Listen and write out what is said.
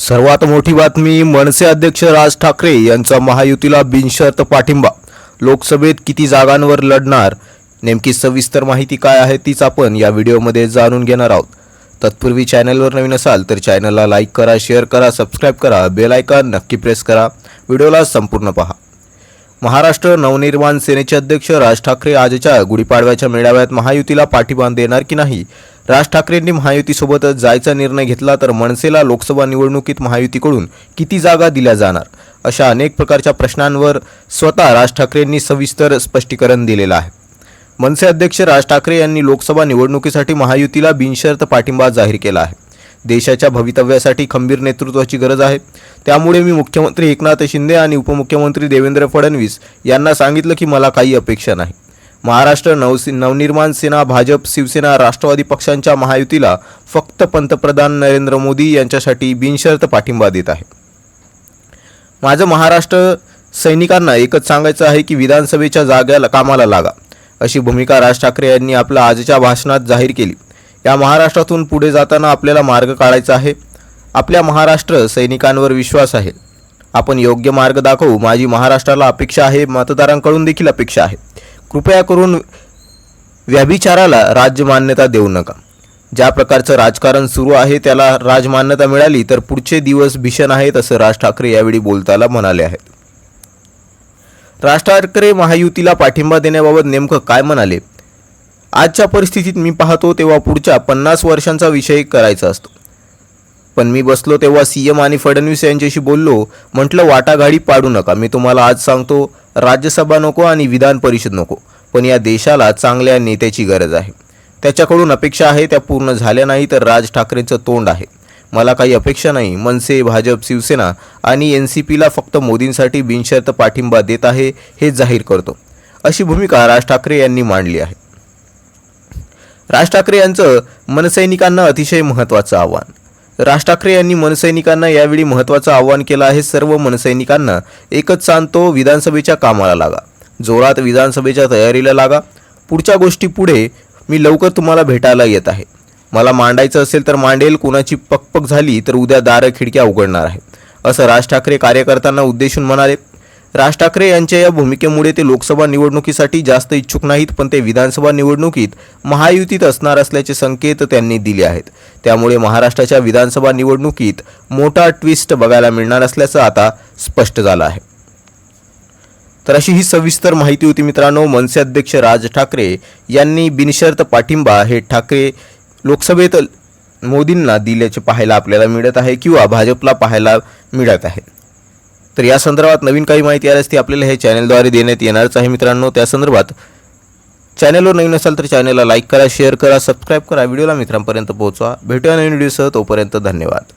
सर्वात मोठी बातमी मनसे अध्यक्ष राज ठाकरे यांचा महायुतीला बिनशर्त पाठिंबा. लोकसभेत किती जागांवर लढणार? नेमकी सविस्तर माहिती काय आहे तीच आपण या व्हिडिओमध्ये जाणून घेणार आहोत. तत्पूर्वी चॅनलवर नवीन असाल तर चॅनलला लाईक करा शेअर करा सबस्क्राईब करा बेल आयकॉन नक्की प्रेस करा. व्हिडिओला संपूर्ण पहा. महाराष्ट्र नवनिर्माण सेनेचे अध्यक्ष राज ठाकरे आजच्या गुढीपाडव्याच्या मेळाव्यात महायुतीला पाठिंबा देणार की नाही? राज ठाकरेंनी महायुतीसोबतच जायचा निर्णय घेतला तर मनसेला लोकसभा निवडणुकीत महायुतीकडून किती जागा दिल्या जाणार? अशा अनेक प्रकारच्या प्रश्नांवर स्वतः राज ठाकरेंनी सविस्तर स्पष्टीकरण दिलेलं आहे. मनसे अध्यक्ष राज ठाकरे यांनी लोकसभा निवडणुकीसाठी महायुतीला बिनशर्त पाठिंबा जाहीर केला आहे. देशाच्या भवितव्यासाठी खंबीर नेतृत्वाची गरज आहे. त्यामुळे मी मुख्यमंत्री एकनाथ शिंदे आणि उपमुख्यमंत्री देवेंद्र फडणवीस यांना सांगितलं की मला काही अपेक्षा नाही. महाराष्ट्र नवसी नवनिर्माण सेना भाजप शिवसेना राष्ट्रवादी पक्षांच्या महायुतीला फक्त पंतप्रधान नरेंद्र मोदी यांच्यासाठी बिनशर्त पाठिंबा देत आहे. माझं महाराष्ट्र सैनिकांना एकच सांगायचं आहे की विधानसभेच्या जाग्याला कामाला लागा अशी भूमिका राज ठाकरे यांनी आपल्या आजच्या भाषणात जाहीर केली. या महाराष्ट्रातून पुढे जाताना आपल्याला मार्ग काढायचा आहे. आपल्या महाराष्ट्र सैनिकांवर विश्वास आहे. आपण योग्य मार्ग दाखवू. माझी महाराष्ट्राला अपेक्षा आहे. मतदारांकडून देखील अपेक्षा आहे. कृपया करून व्याभिचाराला राजमान्यता देऊ नका. ज्या प्रकारचं राजकारण सुरू आहे त्याला राजमान्यता मिळाली तर पुढचे दिवस भीषण आहेत असं राज ठाकरे यावेळी बोलताना म्हणाले आहेत. राज ठाकरे महायुतीला पाठिंबा देण्याबाबत नेमकं काय म्हणाले? आजच्या परिस्थितीत मी पाहतो तेव्हा पुढच्या पन्नास वर्षांचा विषय करायचा असतो. पण मी बसलो तेव्हा सी एम आणि फडणवीस यांच्याशी बोललो. म्हटलं वाटाघाडी पाडू नका. मी तुम्हाला आज सांगतो राज्यसभा नको आणि विधान परिषद नको. पण या देशाला चांगल्या नेत्याची गरज आहे. त्याच्याकडून अपेक्षा आहे त्या पूर्ण झाल्या नाही तर राज ठाकरेंचं तोंड आहे. मला काही अपेक्षा नाही. मनसे भाजप शिवसेना आणि एन सी पीला फक्त मोदींसाठी बिनशर्त पाठिंबा देत आहे हे जाहीर करतो. अशी भूमिका राज ठाकरे यांनी मांडली आहे. राज ठाकरे यांचं मनसैनिकांना अतिशय महत्त्वाचं आव्हान. राज ठाकरे यांनी मनसैनिकांना यावेळी महत्त्वाचं आव्हान केलं आहे. सर्व मनसैनिकांना एकच सांगतो विधानसभेच्या कामाला लागा. जोरात विधानसभेच्या तयारीला लागा. पुढच्या गोष्टी पुढे मी लवकर तुम्हाला भेटायला येत आहे. मला मांडायचं असेल तर मांडेल कुणाची पकपक झाली तर उद्या दारं खिडक्या उघडणार आहे. असं राज ठाकरे कार्यकर्त्यांना उद्देशून म्हणाले. राज ठाकरे यांच्या या भूमिकेमुळे ते लोकसभा निवडणुकीसाठी जास्त इच्छुक नाहीत पण ते विधानसभा निवडणुकीत महायुतीत असणार असल्याचे संकेत त्यांनी दिले आहेत. त्यामुळे महाराष्ट्राच्या विधानसभा निवडणुकीत मोठा ट्विस्ट बघायला मिळणार असल्याचं आता स्पष्ट झालं आहे. तर अशी ही सविस्तर माहिती होती मित्रांनो. मनसे अध्यक्ष राज ठाकरे यांनी बिनशर्त पाठिंबा हे ठाकरे लोकसभेत मोदींना दिल्याचे पाहायला आपल्याला मिळत आहे किंवा भाजपला पाहायला मिळत आहे. तर या संदर्भात नवीन काही माहिती आल्यास ती आपल्याला हे चॅनलद्वारे देण्यात येणारच आहे मित्रांनो. त्या संदर्भात चॅनलवर नवीन असाल तर चॅनलला लाईक करा शेअर करा सबस्क्राईब करा. व्हिडिओला मित्रांपर्यंत पोहोचवा. भेटूया नवीन व्हिडिओसह तोपर्यंत धन्यवाद.